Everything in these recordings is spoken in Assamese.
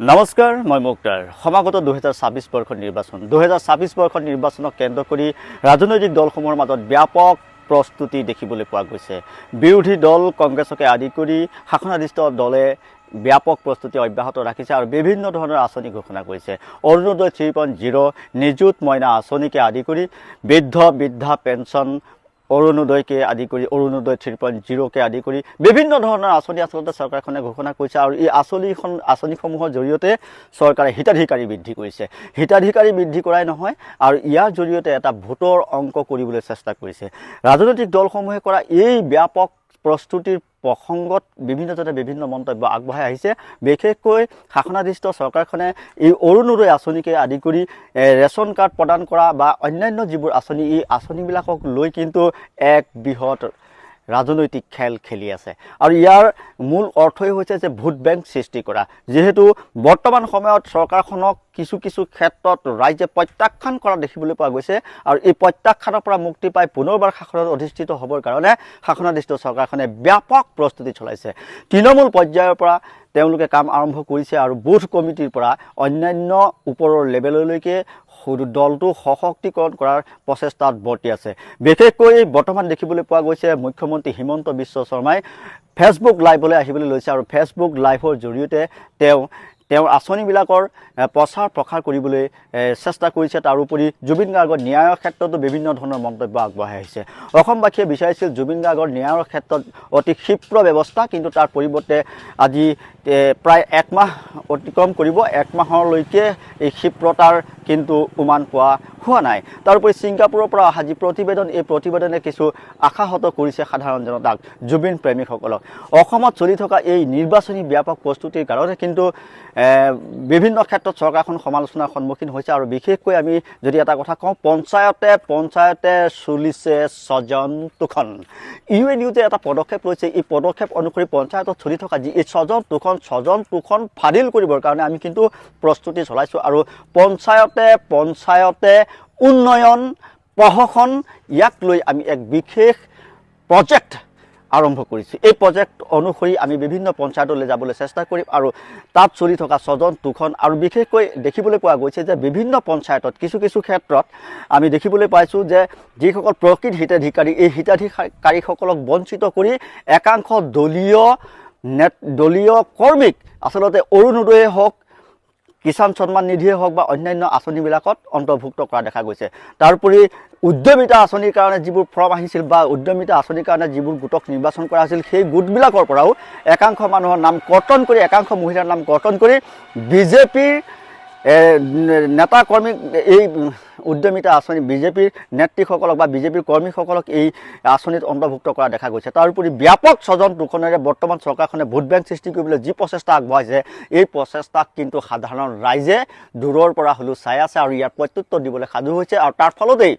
নমস্কাৰ মই মুক্তাৰ। সমাগত দুহেজাৰ ছাব্বিছ বৰ্ষৰ নিৰ্বাচন। দুহেজাৰ ছাব্বিছ বৰ্ষৰ নিৰ্বাচনক কেন্দ্ৰ কৰি ৰাজনৈতিক দলসমূহৰ মাজত ব্যাপক প্ৰস্তুতি দেখিবলৈ পোৱা গৈছে। বিৰোধী দল কংগ্ৰেছকে আদি কৰি শাসনাধিষ্ঠ দলে ব্যাপক প্ৰস্তুতি অব্যাহত ৰাখিছে আৰু বিভিন্ন ধৰণৰ আঁচনি ঘোষণা কৰিছে। অৰুণোদয় থ্ৰী পইণ্ট জিৰ' নিযুত মইনা আঁচনিকে আদি কৰি বৃদ্ধ বৃদ্ধা পেঞ্চন অৰুণোদয়কে আদি কৰি অৰুণোদয় থ্ৰী পইণ্ট জিৰ'কে আদি কৰি বিভিন্ন ধৰণৰ আঁচনি আচলতে চৰকাৰখনে ঘোষণা কৰিছে আৰু এই আঁচনিখন আঁচনিসমূহৰ জৰিয়তে চৰকাৰে হিতাধিকাৰী বৃদ্ধি কৰিছে। হিতাধিকাৰী বৃদ্ধি কৰাই নহয় আৰু ইয়াৰ জৰিয়তে এটা ভোটৰ অংক কৰিবলৈ চেষ্টা কৰিছে। ৰাজনৈতিক দলসমূহে কৰা এই ব্যাপক প্ৰস্তুতিৰ প্ৰসংগত বিভিন্নজনে বিভিন্ন মন্তব্য আগবঢ়াই আহিছে। বিশেষকৈ শাসনাধিষ্ঠ চৰকাৰখনে এই অৰুণোদয় আঁচনিকে আদি কৰি ৰেচন কাৰ্ড প্ৰদান কৰা বা অন্যান্য যিবোৰ আঁচনি এই আঁচনিবিলাকক লৈ কিন্তু এক বৃহৎ ৰাজনৈতিক খেল খেলি আছে। আৰু ইয়াৰ মূল অৰ্থই হৈছে যে ভোট বেংক সৃষ্টি কৰা। যিহেতু বৰ্তমান সময়ত চৰকাৰখনক কিছু কিছু ক্ষেত্ৰত ৰাইজে প্ৰত্যাখ্যান কৰা দেখিবলৈ পোৱা গৈছে আৰু এই প্ৰত্যাখ্যানৰ পৰা মুক্তি পাই পুনৰবাৰ শাসনত অধিষ্ঠিত হ'বৰ কাৰণে শাসনাধিষ্ঠ চৰকাৰখনে ব্যাপক প্ৰস্তুতি চলাইছে। তৃণমূল পৰ্যায়ৰ পৰা তেওঁলোকে কাম আৰম্ভ কৰিছে আৰু বুথ কমিটিৰ পৰা অন্যান্য ওপৰৰ লেভেললৈকে দলটো সশক্তিকৰণ কৰাৰ প্ৰচেষ্টাত বৰ্তি আছে। বিশেষকৈ বৰ্তমান দেখিবলৈ পোৱা গৈছে মুখ্যমন্ত্ৰী হিমন্ত বিশ্ব শৰ্মাই ফেচবুক লাইভলৈ আহিবলৈ লৈছে আৰু ফেচবুক লাইভৰ জৰিয়তে তেওঁ তেওঁৰ আঁচনিবিলাকৰ প্ৰচাৰ প্ৰসাৰ কৰিবলৈ চেষ্টা কৰিছে। তাৰোপৰি জুবিন গাৰ্গৰ ন্যায়ৰ ক্ষেত্ৰতো বিভিন্ন ধৰণৰ মন্তব্য আগবঢ়াই আহিছে। অসমবাসীয়ে বিচাৰিছিল জুবিন গাৰ্গৰ ন্যায়ৰ ক্ষেত্ৰত অতি ক্ষীপ্ৰ ব্যৱস্থা কিন্তু তাৰ পৰিৱৰ্তে আজি প্ৰায় একমাহ অতিক্ৰম কৰিব। একমাহলৈকে এই ক্ষীপ্ৰতাৰ কিন্তু উমান পোৱা হোৱা নাই। তাৰোপৰি ছিংগাপুৰৰ পৰা অহা যি প্ৰতিবেদন এই প্ৰতিবেদনে কিছু আশাহত কৰিছে সাধাৰণ জনতাক জুবিন প্ৰেমিকসকলক। অসমত চলি থকা এই নিৰ্বাচনী ব্যাপক প্ৰস্তুতিৰ কাৰণে কিন্তু বিভিন্ন ক্ষেত্ৰত চৰকাৰখন সমালোচনাৰ সন্মুখীন হৈছে আৰু বিশেষকৈ আমি যদি এটা কথা কওঁ পঞ্চায়তে পঞ্চায়তে চলিছে স্বজন তোষণ ইউ এন ইউতে এটা পদক্ষেপ লৈছে। এই পদক্ষেপ অনুসৰি পঞ্চায়তত চলি থকা যি এই স্বজন তোষণ স্বজন তোষণ ফাদিল কৰিবৰ কাৰণে আমি কিন্তু প্ৰস্তুতি চলাইছোঁ আৰু পঞ্চায়তে পঞ্চায়তে উন্নয়ন প্ৰশাসন ইয়াক লৈ আমি এক বিশেষ প্ৰজেক্ট আৰম্ভ কৰিছোঁ। এই প্ৰজেক্ট অনুসৰি আমি বিভিন্ন পঞ্চায়তলৈ যাবলৈ চেষ্টা কৰিম আৰু তাত চলি থকা স্বজন তোষণ আৰু বিশেষকৈ দেখিবলৈ পোৱা গৈছে যে বিভিন্ন পঞ্চায়তত কিছু কিছু ক্ষেত্ৰত আমি দেখিবলৈ পাইছোঁ যে যিসকল প্ৰকৃত হিতাধিকাৰী এই হিতাধিকাৰীসকলক বঞ্চিত কৰি একাংশ দলীয় নেত দলীয় কৰ্মীক আচলতে অৰুণোদয়ে হওক কিষাণ সন্মান নিধিয়ে হওক বা অন্যান্য আঁচনিবিলাকত অন্তৰ্ভুক্ত কৰা দেখা গৈছে। তাৰোপৰি উদ্যমিতা আঁচনিৰ কাৰণে যিবোৰ ফৰ্ম আহিছিল বা উদ্যমিতা আঁচনিৰ কাৰণে যিবোৰ গোটক নিৰ্বাচন কৰা হৈছিল, সেই গোটবিলাকৰ পৰাও একাংশ মানুহৰ নাম কৰ্তন কৰি, একাংশ মহিলাৰ নাম কৰ্তন কৰি বিজেপিৰ নেতা কৰ্মীক এই উদ্যমিতা আঁচনি বিজেপিৰ নেত্ৰীসকলক বা বিজেপিৰ কৰ্মীসকলক এই আঁচনিত অন্তৰ্ভুক্ত কৰা দেখা গৈছে। তাৰোপৰি ব্যাপক স্বজন তোষণেৰে বৰ্তমান চৰকাৰখনে ভোট বেংক সৃষ্টি কৰিবলৈ যি প্ৰচেষ্টা আগবঢ়াইছে এই প্ৰচেষ্টাক কিন্তু সাধাৰণ ৰাইজে দূৰৰ পৰা হ'লেও চাই আছে আৰু ইয়াৰ প্ৰত্যুত্তৰ দিবলৈ সাজু হৈছে আৰু তাৰ ফলতেই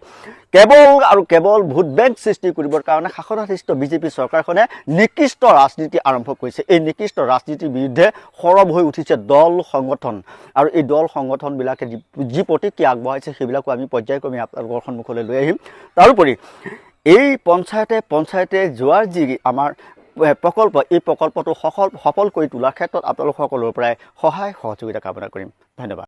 কেৱল আৰু কেৱল ভোট বেংক সৃষ্টি কৰিবৰ কাৰণে শাসনাধিষ্ঠ বিজেপি চৰকাৰখনে নিকৃষ্ট ৰাজনীতি আৰম্ভ কৰিছে। এই নিকৃষ্ট ৰাজনীতিৰ বিৰুদ্ধে সৰব হৈ উঠিছে দল সংগঠন আৰু এই দল সংগঠনবিলাকে যি প্ৰতিক্ৰিয়া আগবঢ়াইছে সেইবিলাকো আমি পৰ্যায়ক্ৰমে আপোনালোকৰ সন্মুখলৈ লৈ আহিম। তাৰোপৰি এই পঞ্চায়তে পঞ্চায়তে যোৱাৰ যি আমাৰ প্ৰকল্প এই প্ৰকল্পটো সফল সফল কৰি তোলাৰ ক্ষেত্ৰত আপোনালোক সকলোৰে পৰাই সহায় সহযোগিতা কামনা কৰিম। ধন্যবাদ।